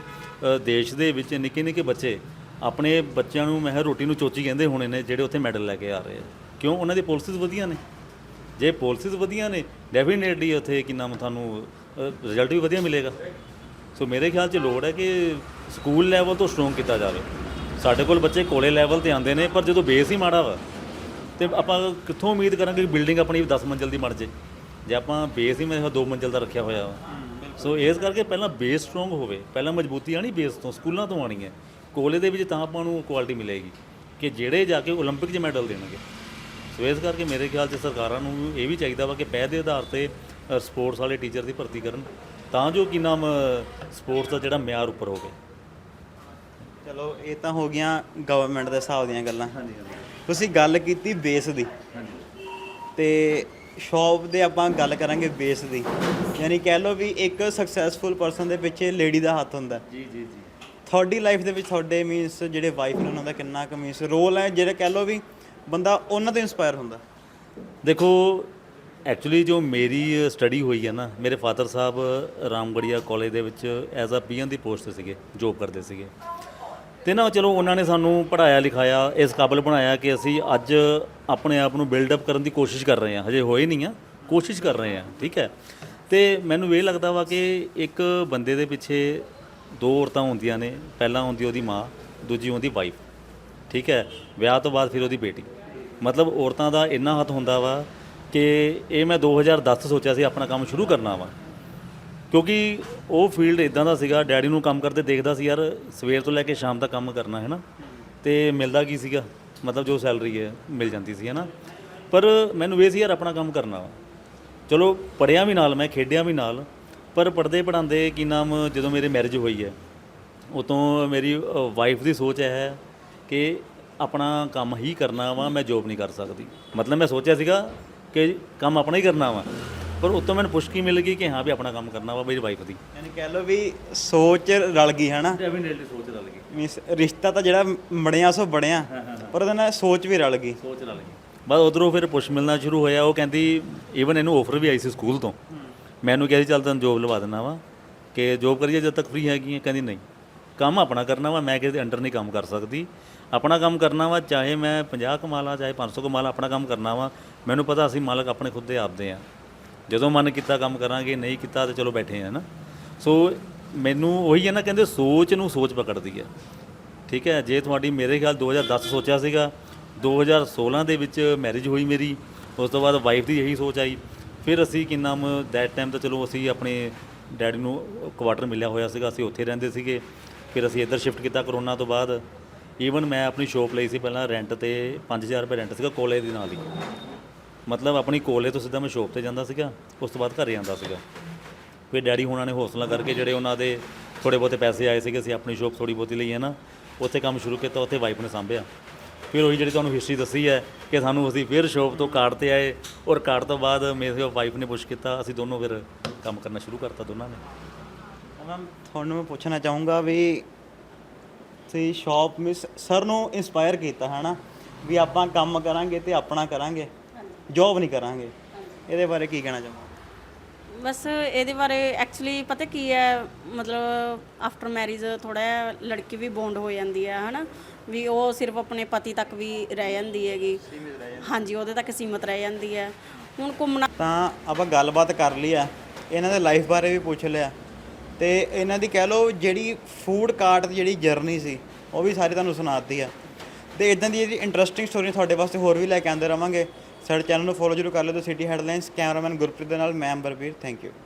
ਦੇਸ਼ ਦੇ ਵਿੱਚ ਨਿੱਕੇ ਨਿੱਕੇ ਬੱਚੇ ਆਪਣੇ ਬੱਚਿਆਂ ਨੂੰ ਮੈਂ ਰੋਟੀ ਨੂੰ ਚੋਚੀ ਕਹਿੰਦੇ ਹੋਣੇ ਨੇ, ਜਿਹੜੇ ਉੱਥੇ ਮੈਡਲ ਲੈ ਕੇ ਆ ਰਹੇ ਆ। ਕਿਉਂ? ਉਹਨਾਂ ਦੀ ਪਾਲਿਸੀਜ਼ ਵਧੀਆ ਨੇ। ਜੇ ਪਾਲਿਸੀਜ਼ ਵਧੀਆ ਨੇ ਡੈਫੀਨੇਟਲੀ ਉੱਥੇ ਕਿੰਨਾ ਤੁਹਾਨੂੰ ਰਿਜ਼ਲਟ ਵੀ ਵਧੀਆ ਮਿਲੇਗਾ। ਸੋ ਮੇਰੇ ਖਿਆਲ 'ਚ ਲੋੜ ਹੈ ਕਿ ਸਕੂਲ ਲੈਵਲ ਤੋਂ ਸਟਰੋਂਗ ਕੀਤਾ ਜਾਵੇ ਸਾਡੇ ਕੋਲ ਬੱਚੇ ਕੋਲੇ ਲੈਵਲ ਤੇ ਆਉਂਦੇ ਨੇ ਪਰ ਜਦੋਂ ਬੇਸ ਹੀ ਮਾੜਾ ਵਾ ਤੇ ਆਪਾਂ ਕਿੱਥੋਂ ਉਮੀਦ ਕਰਾਂਗੇ ਕਿ ਬਿਲਡਿੰਗ ਆਪਣੀ 10 ਮੰਜ਼ਲ ਦੀ ਬਣ ਜੇ ਜੇ ਆਪਾਂ ਬੇਸ ਹੀ ਮੇਰੇ ਖਿਆਲ 2 ਮੰਜ਼ਲ ਦਾ ਰੱਖਿਆ ਹੋਇਆ ਵਾ ਸੋ ਇਸ ਕਰਕੇ ਪਹਿਲਾਂ ਬੇਸ ਸਟਰੋਂਗ ਹੋਵੇ ਪਹਿਲਾਂ ਮਜ਼ਬੂਤੀ ਆਣੀ ਬੇਸ ਤੋਂ ਸਕੂਲਾਂ ਤੋਂ ਆਣੀ ਹੈ ਕੋਲੇ ਦੇ ਵਿੱਚ ਤਾਂ ਆਪਾਂ ਨੂੰ ਕੁਆਲਿਟੀ ਮਿਲੇਗੀ ਕਿ ਜਿਹੜੇ ਜਾ ਕੇ 올림픽 'ਚ ਮੈਡਲ ਦੇਣਗੇ ਸੋ ਇਸ ਕਰਕੇ ਮੇਰੇ ਖਿਆਲ 'ਚ ਸਰਕਾਰਾਂ ਨੂੰ ਇਹ ਵੀ ਚਾਹੀਦਾ ਵਾ ਕਿ ਪਹਿਲ ਦੇ ਆਧਾਰ ਤੇ ਸਪੋਰਟਸ ਵਾਲੇ ਟੀਚਰ ਦੀ ਭਰਤੀ ਕਰਨ ਤਾਂ ਜੋ ਕੀ ਨਾਮ ਸਪੋਰਟਸ ਦਾ ਜਿਹੜਾ ਮਿਆਰ ਉੱਪਰ ਹੋਵੇ। ਚਲੋ ਇਹ ਤਾਂ ਹੋ ਗਈਆਂ ਗਵਰਨਮੈਂਟ ਦੇ ਹਿਸਾਬ ਦੀਆਂ ਗੱਲਾਂ। ਤੁਸੀਂ ਗੱਲ ਕੀਤੀ ਬੇਸ ਦੀ। ਤੇ ਸ਼ੌਪ ਦੇ ਆਪਾਂ ਗੱਲ ਕਰਾਂਗੇ ਬੇਸ ਦੀ। ਯਾਨੀ ਕਹਿ ਲਓ ਵੀ ਇੱਕ ਸਕਸੈਸਫੁਲ ਪਰਸਨ ਦੇ ਪਿੱਛੇ ਲੇਡੀ ਦਾ ਹੱਥ ਹੁੰਦਾ। ਜੀ ਜੀ ਜੀ। ਤੁਹਾਡੀ ਲਾਈਫ ਦੇ ਵਿੱਚ ਤੁਹਾਡੇ ਮੀਨਸ ਜਿਹੜੇ ਵਾਈਫ ਨੇ ਉਹਨਾਂ ਦਾ ਕਿੰਨਾ ਕੁ ਮੀਨਸ ਰੋਲ ਹੈ ਜਿਹੜਾ ਕਹਿ ਲਓ ਵੀ ਬੰਦਾ ਉਹਨਾਂ ਤੋਂ ਇਨਸਪਾਇਰ ਹੁੰਦਾ। ਦੇਖੋ ਐਕਚੁਅਲੀ ਜੋ ਮੇਰੀ ਸਟੱਡੀ ਹੋਈ ਹੈ ਨਾ, ਮੇਰੇ ਫਾਦਰ ਸਾਹਿਬ ਰਾਮਗੜੀਆ ਕਾਲਜ ਦੇ ਵਿੱਚ ਐਜ਼ ਅ ਪੀਐਨ ਦੀ ਪੋਸਟ ਤੇ ਸੀਗੇ ਜੋਬ ਕਰਦੇ ਸੀਗੇ। ਤੇ ਨਾ ਚਲੋ ਉਹਨਾਂ ਨੇ ਸਾਨੂੰ ਪੜਾਇਆ ਲਿਖਾਇਆ, ਇਸ ਕਾਬਲ ਬਣਾਇਆ ਕਿ ਅਸੀਂ ਅੱਜ ਆਪਣੇ ਆਪ ਨੂੰ ਬਿਲਡ ਅਪ ਕਰਨ ਦੀ ਕੋਸ਼ਿਸ਼ ਕਰ ਰਹੇ ਹਾਂ। ਹਜੇ ਹੋਏ ਨਹੀਂ ਆ, ਕੋਸ਼ਿਸ਼ ਕਰ ਰਹੇ ਹਾਂ, ਠੀਕ ਹੈ? ਤੇ ਮੈਨੂੰ ਇਹ ਲੱਗਦਾ ਵਾ ਕਿ ਇੱਕ ਬੰਦੇ ਦੇ ਪਿੱਛੇ ਦੋ ਔਰਤਾਂ ਹੁੰਦੀਆਂ ਨੇ, ਪਹਿਲਾਂ ਹੁੰਦੀ ਉਹਦੀ ਮਾਂ, ਦੂਜੀ ਹੁੰਦੀ ਵਾਈਫ ਠੀਕ ਹੈ? ਵਿਆਹ ਤੋਂ ਬਾਅਦ ਫਿਰ ਉਹਦੀ ਬੇਟੀ। ਮਤਲਬ ਔਰਤਾਂ ਦਾ ਇੰਨਾ ਹੱਥ ਹੁੰਦਾ ਵਾ ਕਿ ਇਹ ਮੈਂ 2010 ਸੋਚਿਆ ਸੀ ਆਪਣਾ ਕੰਮ ਸ਼ੁਰੂ ਕਰਨਾ ਵਾ। ਕਿਉਂਕਿ ਉਹ ਫੀਲਡ ਇਦਾਂ ਦਾ ਸੀਗਾ, ਡੈਡੀ ਨੂੰ ਕੰਮ ਕਰਦੇ ਦੇਖਦਾ ਸੀ, ਯਾਰ ਸਵੇਰ ਤੋਂ ਲੈ ਕੇ ਸ਼ਾਮ ਤੱਕ ਕੰਮ ਕਰਨਾ ਹੈ ਨਾ ਤੇ ਮਿਲਦਾ ਕੀ ਸੀਗਾ? ਮਤਲਬ ਜੋ ਸੈਲਰੀ ਹੈ, ਮਿਲ ਜਾਂਦੀ ਸੀ ਹੈ ਨਾ ਪਰ ਮੈਨੂੰ ਇਹ ਸੀ, ਯਾਰ ਆਪਣਾ ਕੰਮ ਕਰਨਾ ਵਾ। ਚਲੋ ਪੜਿਆ ਵੀ ਨਾਲ, ਮੈਂ ਖੇਡਿਆ ਵੀ ਨਾਲ, ਪਰ ਪੜਦੇ ਪੜਾਉਂਦੇ ਕੀ ਨਾਮ, ਜਦੋਂ ਮੇਰੇ ਮੈਰਿਜ ਹੋਈ ਹੈ, ਉਤੋਂ ਮੇਰੀ ਵਾਈਫ ਦੀ ਸੋਚ ਹੈ ਕਿ ਆਪਣਾ ਕੰਮ ਹੀ ਕਰਨਾ ਵਾ, ਮੈਂ ਜੋਬ ਨਹੀਂ ਕਰ ਸਕਦੀ। ਮਤਲਬ ਮੈਂ ਸੋਚਿਆ ਸੀਗਾ ਕਿ ਕੰਮ ਆਪਣਾ ਹੀ ਕਰਨਾ ਵਾ। ਪਰ ਉਤੋਂ ਮੈਨੂੰ ਪੁਸ਼ਕੀ ਮਿਲ ਗਈ ਕਿ ਹਾਂ ਵੀ ਆਪਣਾ ਕੰਮ ਕਰਨਾ ਵਾ ਮੇਰੀ ਵਾਈਫ ਦੀ। ਯਾਨੀ ਕਹਿ ਲਓ ਵੀ ਸੋਚ ਰਲ ਗਈ ਹੈ ਨਾ ਡੈਫੀਨੇਟਲੀ ਸੋਚ ਰਲ ਗਈ। ਮੀਨਸ ਰਿਸ਼ਤਾ ਤਾਂ ਜਿਹੜਾ ਬਣਿਆ ਸੋ ਬਣਿਆ ਪਰ ਉਹਦੇ ਨਾਲ ਸੋਚ ਵੀ ਰਲ ਗਈ। ਸੋਚ ਰਲ ਗਈ। ਬਸ ਉਧਰੋਂ ਫਿਰ ਪੁਸ਼ ਮਿਲਣਾ ਸ਼ੁਰੂ ਹੋਇਆ ਉਹ ਕਹਿੰਦੀ ਈਵਨ ਇਹਨੂੰ ਆਫਰ ਵੀ ਆਈ ਸੀ ਸਕੂਲ ਤੋਂ। ਮੈਨੂੰ ਕਿਹਾ ਸੀ ਚੱਲ ਤੈਨੂੰ ਜੋਬ ਲਵਾ ਦਿੰਦਾ ਵਾ ਕਿ ਜੋਬ ਕਰੀਏ ਜਦ ਤੱਕ ਫ੍ਰੀ ਹੈਗੀ ਹੈ ਕਹਿੰਦੀ ਨਹੀਂ। ਕੰਮ ਆਪਣਾ ਕਰਨਾ ਵਾ ਮੈਂ ਕਿਸੇ ਦੇ ਅੰਡਰ ਨਹੀਂ ਕੰਮ ਕਰ ਸਕਦੀ। ਆਪਣਾ ਕੰਮ ਕਰਨਾ ਵਾ, ਚਾਹੇ ਮੈਂ 50 ਕਮਾ ਲਾਂ ਚਾਹੇ 500 ਕਮਾ ਲਾਂ ਆਪਣਾ ਕੰਮ ਕਰਨਾ ਵਾ, ਮੈਨੂੰ ਪਤਾ ਅਸੀਂ ਮਾਲਕ ਆਪਣੇ ਖੁਦ ਦੇ ਆਪਦੇ ਆ। ਜਦੋਂ ਮਨ ਕੀਤਾ ਕੰਮ ਕਰਾਂਗੇ, ਨਹੀਂ ਕੀਤਾ ਤਾਂ ਚਲੋ ਬੈਠੇ ਆ ਨਾ। ਸੋ ਮੈਨੂੰ ਉਹੀ ਹੈ ਨਾ, ਕਹਿੰਦੇ ਸੋਚ ਨੂੰ ਸੋਚ ਪਕੜਦੀ ਹੈ ਠੀਕ ਹੈ, ਜੇ ਤੁਹਾਡੀ ਮੇਰੇ ਖਿਆਲ 2010 ਸੋਚਿਆ ਸੀਗਾ 2016 ਦੇ ਵਿੱਚ ਮੈਰਿਜ ਹੋਈ ਮੇਰੀ, ਉਸ ਤੋਂ ਬਾਅਦ ਵਾਈਫ ਦੀ ਇਹੀ ਸੋਚ ਆਈ। ਫਿਰ ਅਸੀਂ ਕੀ ਨਾਮ ਦੈਟ ਟਾਈਮ ਤਾਂ ਚਲੋ ਅਸੀਂ ਆਪਣੇ ਡੈਡੀ ਨੂੰ ਕੁਆਟਰ ਮਿਲਿਆ ਹੋਇਆ ਸੀਗਾ, ਅਸੀਂ ਉੱਥੇ ਰਹਿੰਦੇ ਸੀਗੇ। ਫਿਰ ਅਸੀਂ ਇੱਧਰ ਸ਼ਿਫਟ ਕੀਤਾ ਕਰੋਨਾ ਤੋਂ ਬਾਅਦ। ਈਵਨ ਮੈਂ ਆਪਣੀ ਸ਼ੋਪ ਲਈ ਸੀ, ਪਹਿਲਾਂ ਰੈਂਟ ਤੇ 5000 ਰੁਪਏ ਰੈਂਟ ਸੀਗਾ ਕੋਲੇ ਦੇ ਨਾਲ ਹੀ ਮਤਲਬ ਆਪਣੀ ਕੋਲੇ ਤੋਂ ਸਿੱਧਾ ਮੈਂ ਸ਼ੋਪ ਤੇ ਜਾਂਦਾ ਸੀਗਾ, ਉਸ ਤੋਂ ਬਾਅਦ ਘਰੇ ਆਉਂਦਾ ਸੀਗਾ। ਫਿਰ ਡੈਡੀ ਹੁਣਾਂ ਨੇ ਹੌਸਲਾ ਕਰਕੇ ਜਿਹੜੇ ਉਹਨਾਂ ਦੇ ਥੋੜੇ ਬਹੁਤੇ ਪੈਸੇ ਆਏ ਸੀਗੇ, ਅਸੀਂ ਆਪਣੀ ਸ਼ੋਪ ਥੋੜੀ ਬਹੁਤੀ ਲਈ ਹੈ ਨਾ, ਉੱਥੇ ਕੰਮ ਸ਼ੁਰੂ ਕੀਤਾ, ਉੱਥੇ ਵਾਈਫ ਨੇ ਸਾਂਭਿਆ। ਫਿਰ ਉਹੀ ਜਿਹੜੀ ਤੁਹਾਨੂੰ ਹਿਸਟਰੀ ਦੱਸੀ ਹੈ ਕਿ ਸਾਨੂੰ ਅਸੀਂ ਫਿਰ ਸ਼ੋਪ ਤੋਂ ਕਾਰਡ ਤੇ ਆਏ ਔਰ ਕਾਰਡ ਤੋਂ ਬਾਅਦ ਮੇਰੇ ਵਾਈਫ ਨੇ ਪੁਸ਼ ਕੀਤਾ, ਅਸੀਂ ਦੋਨੋਂ ਫਿਰ ਕੰਮ ਕਰਨਾ ਸ਼ੁਰੂ ਕਰਤਾ ਦੋਨਾਂ ਨੇ। ਮੈਮ ਤੁਹਾਨੂੰ ਮੈਂ ਪੁੱਛਣਾ ਚਾਹੂੰਗਾ ਵੀ ਤੁਸੀਂ ਸ਼ਾਪ ਮਿਸ ਸਰ ਨੂੰ ਇਨਸਪਾਇਰ ਕੀਤਾ ਹੈ ਨਾ ਵੀ ਆਪਾਂ ਕੰਮ ਕਰਾਂਗੇ ਤੇ ਆਪਣਾ ਕਰਾਂਗੇ ਜੌਬ ਨਹੀਂ ਕਰਾਂਗੇ। ਇਹਦੇ ਬਾਰੇ ਕੀ ਕਹਿਣਾ ਚਾਹੁੰਦੇ ਬਸ ਇਹਦੇ ਬਾਰੇ ਐਕਚੁਅਲੀ ਪਤਾ ਕੀ ਹੈ ਮਤਲਬ ਆਫਟਰ ਮੈਰਿਜ ਥੋੜਾ ਲੜਕੀ ਵੀ ਬੌਂਡ ਹੋ ਜਾਂਦੀ ਹੈ ਹਨਾ? ਵੀ ਉਹ ਸਿਰਫ ਆਪਣੇ ਪਤੀ ਤੱਕ ਵੀ ਰਹਿ ਜਾਂਦੀ ਹੈਗੀ। ਹਾਂਜੀ ਉਹਦੇ ਤੱਕ ਸੀਮਤ ਰਹਿ ਜਾਂਦੀ ਹੈ। ਹੁਣ ਘੁੰਮਣਾ ਤਾਂ ਆਪਾਂ ਗੱਲਬਾਤ ਕਰ ਲਈ ਆ ਇਹਨਾਂ ਦੇ ਲਾਈਫ ਬਾਰੇ ਵੀ ਪੁੱਛ ਲਿਆ। ਤੇ ਇਹਨਾਂ ਦੀ ਕਹਿ ਲਓ ਜਿਹੜੀ ਫੂਡ ਕਾਰਟ ਦੀ ਜਿਹੜੀ ਜਰਨੀ ਸੀ, ਉਹ ਵੀ ਸਾਰੀ ਤੁਹਾਨੂੰ ਸੁਣਾਤੀ ਆ। ਤੇ ਇਦਾਂ ਦੀ ਜਿਹੜੀ ਇੰਟਰਸਟਿੰਗ ਸਟੋਰੀ ਤੁਹਾਡੇ ਵਾਸਤੇ ਹੋਰ ਵੀ ਲੈ ਕੇ ਆਉਂਦੇ ਰਵਾਂਗੇ। ਸਾਡੇ ਚੈਨਲ ਨੂੰ ਫੋਲੋ ਜ਼ਰੂਰ ਕਰ ਲਿਓ ਤੇ ਸਿਟੀ ਹੈਡਲਾਈਨਸ ਕੈਮਰਾਮੈਨ ਗੁਰਪ੍ਰੀਤ ਦੇ ਨਾਲ ਮੈਂ ਅੰਬਰਵੀਰ ਥੈਂਕ ਯੂ